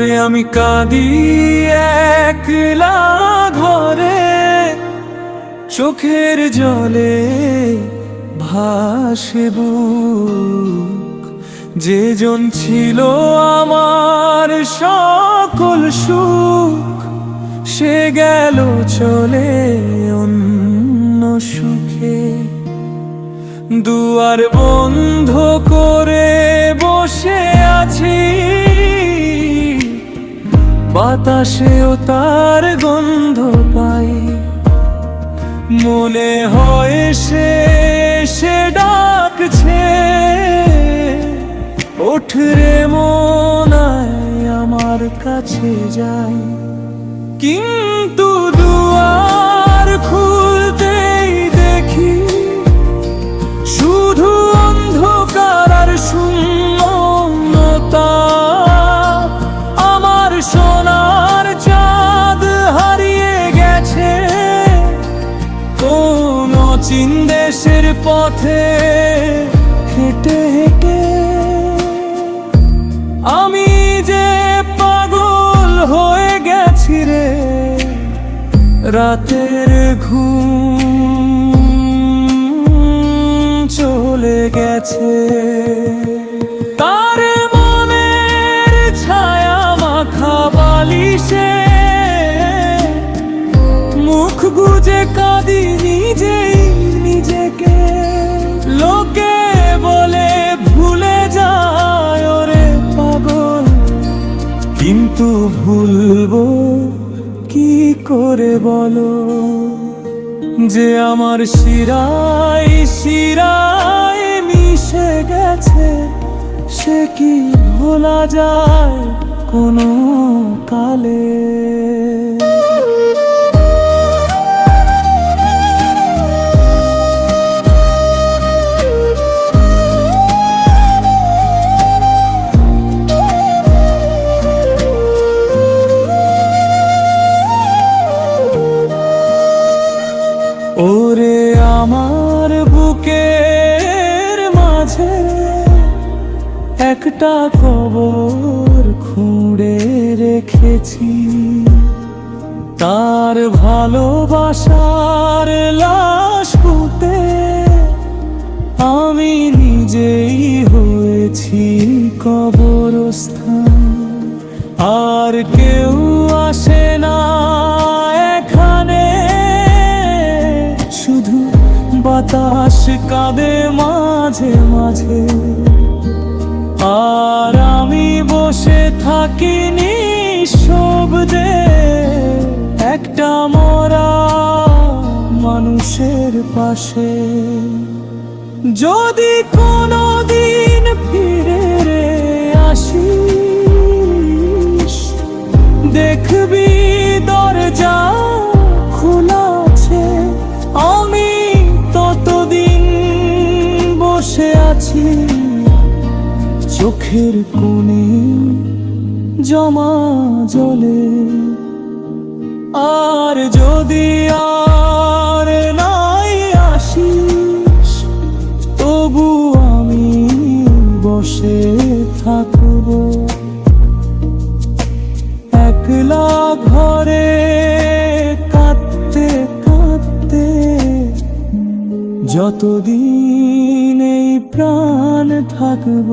আমি কাঁদি একলা ঘরে। চোখের জলে ভাসে বুক। যে জন ছিল আমার সকল সুখ, সে গেল চলে অন্য সুখে। দুয়ার বন্ধ করে বসে বাতাসেও তার গন্ধ পাই। মনে হয় সে সে ডাকছে। ওঠরে মনায়, আমার কাছে যাই। কিন্তু দুয়ার পথে হেঁটে হেঁটে আমি যে পাগল হয়ে গেছি রে, রাতের ঘুম চলে গেছে। তার মনের ছায়া মাখা বালিশে কিন্তু ভুলবো কি করে বলো? যে আমার শিরায় শিরায় মিশে গেছে, সে কি ভোলা যায় কোনো কালে? একটা কবর খুঁড়ে রেখেছি। তার ভালোবাসার লাশ পুঁতে আমি নিজেই হয়েছি কবরস্থান। আর কেউ আসে না এখানে। শুধু বাতাস কাঁদে মাঝে মাঝে। আর আমি বসে থাকি শব্দে একটা মরা মানুষের পাশে। যদি কোনো দিন চোখের কোণে জমা জলে। আর যদি আর নাই আসিস তবু আমি বসে থাকব। একলা ঘরে কাঁদতে কাঁদতে যতদিন এই প্রাণ থাকব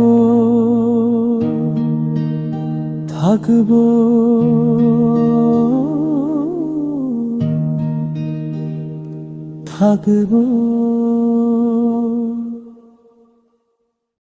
থাকব। থাকব।